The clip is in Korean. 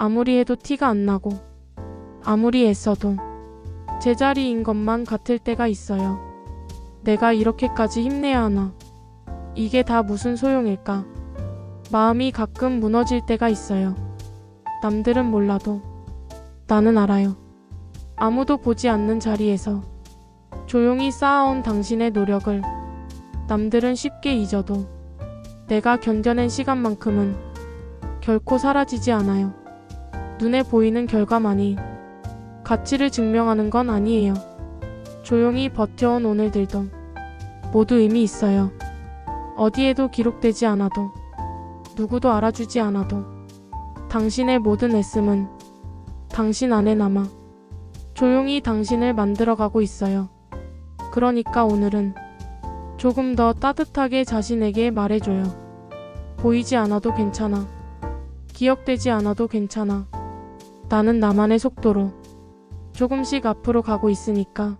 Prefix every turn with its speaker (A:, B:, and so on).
A: 아무리 해도 티가 안 나고 아무리 애써도 제자리인 것만 같을 때가 있어요. 내가 이렇게까지 힘내야 하나? 이게 다 무슨 소용일까? 마음이 가끔 무너질 때가 있어요. 남들은 몰라도 나는 알아요. 아무도 보지 않는 자리에서 조용히 쌓아온 당신의 노력을 남들은 쉽게 잊어도 내가 견뎌낸 시간만큼은 결코 사라지지 않아요. 눈에 보이는 결과만이 가치를 증명하는 건 아니에요. 조용히 버텨온 오늘들도 모두 의미 있어요. 어디에도 기록되지 않아도 누구도 알아주지 않아도 당신의 모든 애씀은 당신 안에 남아 조용히 당신을 만들어가고 있어요. 그러니까 오늘은 조금 더 따뜻하게 자신에게 말해줘요. 보이지 않아도 괜찮아. 기억되지 않아도 괜찮아. 나는 나만의 속도로 조금씩 앞으로 가고 있으니까